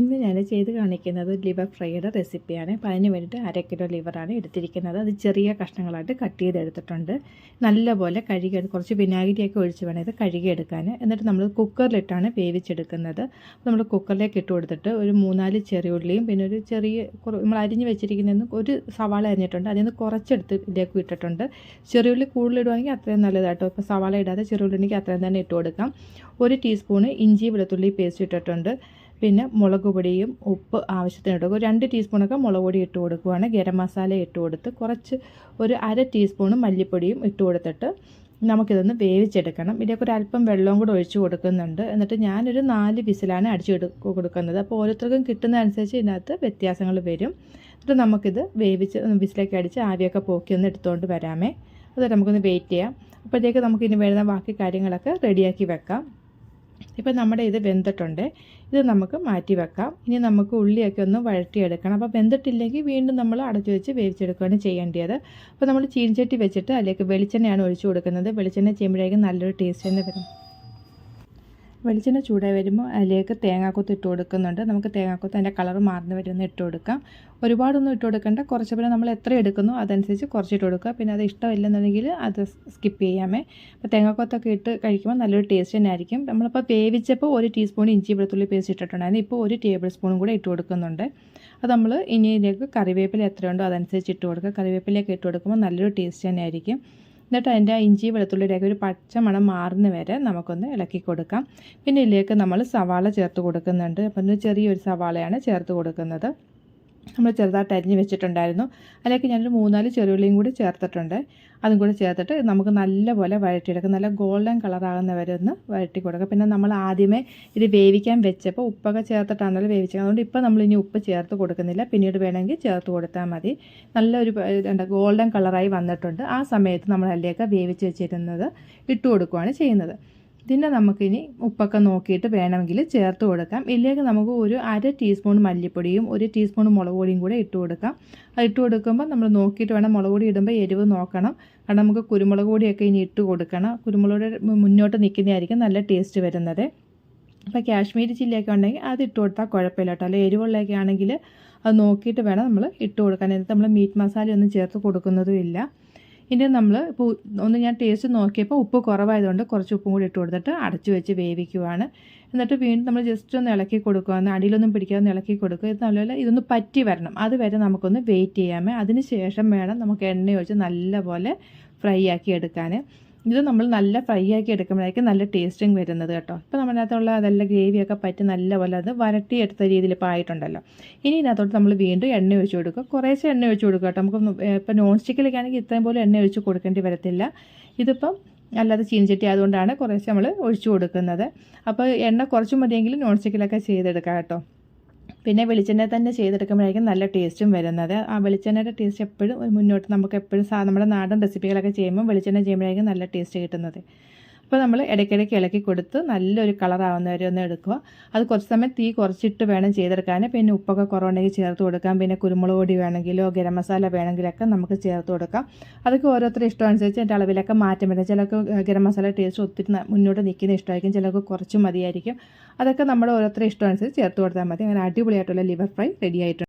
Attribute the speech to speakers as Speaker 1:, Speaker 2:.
Speaker 1: ഇന്ന് ഞാൻ ചെയ്ത് കാണിക്കുന്നത് ലിവർ ഫ്രൈയുടെ റെസിപ്പിയാണ്. അപ്പോൾ അതിന് വേണ്ടിയിട്ട് അര കിലോ ലിവറാണ് എടുത്തിരിക്കുന്നത്. അത് ചെറിയ കഷ്ണങ്ങളായിട്ട് കട്ട് ചെയ്തെടുത്തിട്ടുണ്ട്. നല്ലപോലെ കഴുകി കുറച്ച് വിനാഗിരിയൊക്കെ ഒഴിച്ച് വേണം ഇത് കഴുകിയെടുക്കാൻ എന്നിട്ട് നമ്മൾ കുക്കറിലിട്ടാണ് വേവിച്ചെടുക്കുന്നത്. നമ്മൾ കുക്കറിലേക്ക് ഇട്ട് കൊടുത്തിട്ട് ഒരു മൂന്നാൽ ചെറിയ ഉള്ളിയും പിന്നെ ഒരു ചെറിയ നമ്മൾ അരിഞ്ഞ് വെച്ചിരിക്കുന്നതിന് ഒരു സവാള അരിഞ്ഞിട്ടുണ്ട്. അതിൽ നിന്ന് കുറച്ചെടുത്ത് ഇതിലേക്ക് ഇട്ടിട്ടുണ്ട്. ചെറിയുള്ളി കൂടുതലിടുവാണെങ്കിൽ അത്രയും നല്ലതാട്ടോ. ഇപ്പോൾ സവാള ഇടാതെ ചെറിയുള്ളി ഉണ്ടെങ്കിൽ അത്രയും തന്നെ ഇട്ട് കൊടുക്കാം. ഒരു ടീസ്പൂണ് ഇഞ്ചി വെളുത്തുള്ളി പേസ്റ്റ് ഇട്ടിട്ടുണ്ട്. പിന്നെ മുളക് പൊടിയും ഉപ്പ് ആവശ്യത്തിന് ഇട്ട് കൊടുക്കും രണ്ട് ടീസ്പൂണൊക്കെ മുളക് പൊടി ഇട്ട് കൊടുക്കുകയാണ് ഗരം മസാല ഇട്ട് കൊടുത്ത് കുറച്ച് ഒരു അര ടീസ്പൂണ് മല്ലിപ്പൊടിയും ഇട്ട് കൊടുത്തിട്ട് നമുക്കിതൊന്ന് വേവിച്ചെടുക്കണം. ഇതിലേക്ക് അല്പം വെള്ളവും കൂടെ ഒഴിച്ച് കൊടുക്കുന്നുണ്ട്. എന്നിട്ട് ഞാനൊരു നാല് വിസിലാണ് അടിച്ചെടു കൊടുക്കുന്നത്. അപ്പോൾ ഓരോരുത്തർക്കും കിട്ടുന്ന അനുസരിച്ച് ഇതിനകത്ത് വ്യത്യാസങ്ങൾ വരും. എന്നിട്ട് നമുക്കിത് വേവിച്ച് വിസിലേക്ക് അടിച്ച് ആവിയൊക്കെ പോക്കി ഒന്ന് എടുത്തുകൊണ്ട് വരാമേ. അത് നമുക്കൊന്ന് വെയിറ്റ് ചെയ്യാം. അപ്പോഴത്തേക്ക് നമുക്കിനി വരുന്ന ബാക്കി കാര്യങ്ങളൊക്കെ റെഡിയാക്കി വെക്കാം. ഇപ്പം നമ്മുടെ ഇത് വെന്തിട്ടുണ്ട്. ഇത് നമുക്ക് മാറ്റി വെക്കാം. ഇനി നമുക്ക് ഉള്ളിയൊക്കെ ഒന്ന് വഴറ്റിയെടുക്കണം. അപ്പോൾ വെന്തിട്ടില്ലെങ്കിൽ വീണ്ടും നമ്മൾ അടച്ചു വെച്ച് വേവിച്ചെടുക്കുകയാണ് ചെയ്യേണ്ടത്. അപ്പോൾ നമ്മൾ ചീനിച്ചട്ടി വെച്ചിട്ട് അതിലേക്ക് വെളിച്ചെണ്ണയാണ് ഒഴിച്ചു കൊടുക്കുന്നത്. വെളിച്ചെണ്ണ ചെയ്യുമ്പോഴേക്കും നല്ലൊരു ടേസ്റ്റ് തന്നെ വരും. വെളിച്ചെണ്ണ ചൂടായി വരുമ്പോൾ അതിലേക്ക് തേങ്ങാക്കൊത്ത് ഇട്ട് കൊടുക്കുന്നുണ്ട്. നമുക്ക് തേങ്ങാക്കൊത്ത് അതിന്റെ കളർ മാറുന്ന വരുന്ന ഇട്ട് കൊടുക്കാം. ഒരുപാടൊന്നും ഇട്ട് കൊടുക്കേണ്ട. കുറച്ച് പിന്നെ നമ്മൾ എത്ര എടുക്കുന്നു അതനുസരിച്ച് കുറച്ച് കുറച്ചിട്ട് കൊടുക്കുക. പിന്നെ അത് ഇഷ്ടമില്ലെന്നുണ്ടെങ്കിൽ അത് സ്കിപ്പ് ചെയ്യാമേ. അപ്പോൾ തേങ്ങാക്കൊത്തൊക്കെ ഇട്ട് കഴിക്കുമ്പോൾ നല്ലൊരു ടേസ്റ്റ് തന്നെ ആയിരിക്കും. നമ്മളിപ്പോൾ വേവിച്ചപ്പോൾ ഒരു ടീസ്പൂൺ ഇഞ്ചി വെളുത്തുള്ളി പേസ്റ്റ് ഇട്ടിട്ടുണ്ടായിരുന്നു. ഇപ്പോൾ ഒരു ടേബിൾ സ്പൂണും കൂടെ ഇട്ട് കൊടുക്കുന്നുണ്ട്. അത് നമ്മൾ ഇനി ഇതിലേക്ക് കറിവേപ്പില എത്രയുണ്ടോ അതനുസരിച്ച് ഇട്ട് കൊടുക്കുക. കറിവേപ്പിലേക്ക് ഇട്ട് കൊടുക്കുമ്പോൾ നല്ലൊരു ടേസ്റ്റ് തന്നെ ആയിരിക്കും. എന്നിട്ട് അതിന്റെ ഇഞ്ചി വെളുത്തുള്ളിയുടെയൊക്കെ ഒരു പച്ചമണം മാറുന്ന വരെ നമുക്കൊന്ന് ഇളക്കി കൊടുക്കാം. പിന്നെ ഇതിലേക്ക് നമ്മൾ സവാള ചേർത്ത് കൊടുക്കുന്നുണ്ട്. അപ്പം ചെറിയൊരു സവാളയാണ് ചേർത്ത് കൊടുക്കുന്നത്. നമ്മൾ ചെറുതായിട്ട് അരിഞ്ഞ് വെച്ചിട്ടുണ്ടായിരുന്നു. അതിലേക്ക് ഞാനൊരു മൂന്നാൽ ചെറുള്ളിയും കൂടി ചേർത്തിട്ടുണ്ട്. അതും കൂടി ചേർത്തിട്ട് നമുക്ക് നല്ലപോലെ വഴറ്റിയെടുക്കാം. നല്ല ഗോൾഡൻ കളറാകുന്ന വരെ ഒന്ന് വഴറ്റി കൊടുക്കുക പിന്നെ നമ്മൾ ആദ്യമേ ഇത് വേവിക്കാൻ വെച്ചപ്പോൾ ഉപ്പൊക്കെ ചേർത്തിട്ടാണല്ലോ വേവിച്ചത്. അതുകൊണ്ട് ഇപ്പോൾ നമ്മൾ ഇനി ഉപ്പ് ചേർത്ത് കൊടുക്കുന്നില്ല. പിന്നീട് വേണമെങ്കിൽ ചേർത്ത് കൊടുത്താൽ മതി. നല്ലൊരു എന്താ ഗോൾഡൻ കളറായി വന്നിട്ടുണ്ട്. ആ സമയത്ത് നമ്മൾ അതിലേക്ക് വേവിച്ച് വെച്ചിരുന്നത് ഇട്ട് കൊടുക്കുകയാണ് ചെയ്യുന്നത്. ഇതിനെ നമുക്കിനി ഉപ്പൊക്കെ നോക്കിയിട്ട് വേണമെങ്കിൽ ചേർത്ത് കൊടുക്കാം. ഇല്ലെങ്കിൽ നമുക്ക് ഒരു അര ടീസ്പൂൺ മല്ലിപ്പൊടിയും ഒരു ടീസ്പൂൺ മുളക് പൊടിയും കൂടെ ഇട്ട് കൊടുക്കാം. അത് ഇട്ട് കൊടുക്കുമ്പോൾ നമ്മൾ നോക്കിയിട്ട് വേണം മുളക് പൊടി ഇടുമ്പോൾ എരിവ് നോക്കണം. കാരണം നമുക്ക് കുരുമുളക് പൊടിയൊക്കെ ഇനി ഇട്ട് കൊടുക്കണം. കുരുമുളക് മുന്നോട്ട് നിൽക്കുന്നതായിരിക്കും നല്ല ടേസ്റ്റ് വരുന്നത്. അപ്പോൾ കാശ്മീരി ചില്ലിയൊക്കെ ഉണ്ടെങ്കിൽ അത് ഇട്ട് കൊടുത്താൽ കുഴപ്പമില്ല കേട്ടോ. അല്ലെങ്കിൽ എരിവുള്ളതൊക്കെ ആണെങ്കിൽ അത് നോക്കിയിട്ട് വേണം നമ്മൾ ഇട്ട് കൊടുക്കാൻ. നമ്മൾ മീറ്റ് മസാല ഒന്നും ചേർത്ത് കൊടുക്കുന്നതും ഇനി നമ്മൾ ഇപ്പോൾ ഒന്ന് ഞാൻ ടേസ്റ്റ് നോക്കിയപ്പോൾ ഉപ്പ് കുറവായതുകൊണ്ട് കുറച്ച് ഉപ്പും കൂടി ഇട്ട് കൊടുത്തിട്ട് അടച്ചു വെച്ച് വേവിക്കുവാണ്. എന്നിട്ട് വീണ്ടും നമ്മൾ ജസ്റ്റ് ഒന്ന് ഇളക്കി കൊടുക്കുക ഒന്ന് അടിയിലൊന്നും പിടിക്കാതെ ഇളക്കി കൊടുക്കുക. ഇത് നല്ലപോലെ ഇതൊന്ന് പറ്റി വരണം. അതുവരെ നമുക്കൊന്ന് വെയിറ്റ് ചെയ്യാമേ. അതിന് ശേഷം വേണം നമുക്ക് എണ്ണ ഒഴിച്ച് നല്ലപോലെ ഫ്രൈ ആക്കി എടുക്കാൻ ഇത് നമ്മൾ നല്ല ഫ്രൈ ആക്കി എടുക്കുമ്പോഴായിരിക്കും നല്ല ടേസ്റ്റിങ് വരുന്നത് കേട്ടോ. ഇപ്പോൾ നമ്മളതിനകത്തുള്ള അതെല്ലാം ഗ്രേവിയൊക്കെ പറ്റി നല്ല നല്ലപോലെ അത് വരട്ടിയെടുത്ത രീതിയിൽ ഇപ്പോൾ ആയിട്ടുണ്ടല്ലോ. ഇനി ഇതിനകത്തോട്ട് നമ്മൾ വീണ്ടും എണ്ണ ഒഴിച്ച് കൊടുക്കുക. കുറേശ്ശെ എണ്ണ ഒഴിച്ച് കൊടുക്കുക കേട്ടോ. നമുക്ക് ഇപ്പോൾ നോൺ സ്റ്റിക്കിലൊക്കെ ആണെങ്കിൽ ഇത്രയും പോലെ എണ്ണ ഒഴിച്ച് കൊടുക്കേണ്ടി വരത്തില്ല. ഇതിപ്പം അല്ലാതെ ചീനിച്ചട്ടി ആയതുകൊണ്ടാണ് കുറേശ്ശെ നമ്മൾ ഒഴിച്ചു കൊടുക്കുന്നത്. അപ്പോൾ എണ്ണ കുറച്ച് മതിയെങ്കിലും നോൺ സ്റ്റിക്കിലൊക്കെ ചെയ്തെടുക്കാം കേട്ടോ. പിന്നെ വെളിച്ചെണ്ണ തന്നെ ചെയ്തെടുക്കുമ്പോഴായിരിക്കും നല്ല ടേസ്റ്റും വരുന്നത്. ആ വെളിച്ചെണ്ണയുടെ ടേസ്റ്റ് എപ്പോഴും മുന്നോട്ട് നമുക്ക് എപ്പോഴും നമ്മുടെ നാടൻ റെസിപ്പികളൊക്കെ ചെയ്യുമ്പോൾ വെളിച്ചെണ്ണ ചെയ്യുമ്പോഴായിരിക്കും നല്ല ടേസ്റ്റ് കിട്ടുന്നത്. അപ്പോൾ നമ്മൾ ഇടയ്ക്കിടയ്ക്ക് ഇളക്കി കൊടുത്ത് നല്ലൊരു കളറാവുന്ന വരെ ഒന്ന് എടുക്കുക. അത് കുറച്ച് സമയം തീ കുറച്ചിട്ട് വേണം ചെയ്തെടുക്കാൻ. പിന്നെ ഉപ്പൊക്കെ കുറവുണ്ടെങ്കിൽ ചേർത്ത് കൊടുക്കാം. പിന്നെ കുരുമുളക് പൊടി വേണമെങ്കിലോ ഗരം മസാല വേണമെങ്കിലൊക്കെ നമുക്ക് ചേർത്ത് കൊടുക്കാം. അതൊക്കെ ഓരോരുത്തരുടെ ഇഷ്ടം അനുസരിച്ച് എന്റെ അളവിലൊക്കെ മാറ്റം വരും. ചിലർക്ക് ഗരം മസാല ടേസ്റ്റ് ഒത്തിരി മുന്നോട്ട് നിൽക്കുന്ന ഇഷ്ടമായിരിക്കും. ചിലർക്ക് കുറച്ച് മതിയായിരിക്കും. അതൊക്കെ നമ്മുടെ ഓരോരുത്തരുടെ ഇഷ്ടം അനുസരിച്ച് ചേർത്ത് കൊടുത്താൽ മതി. അങ്ങനെ അടിപൊളിയായിട്ടുള്ള ലിവർ ഫ്രൈ റെഡി ആയിട്ടുണ്ട്.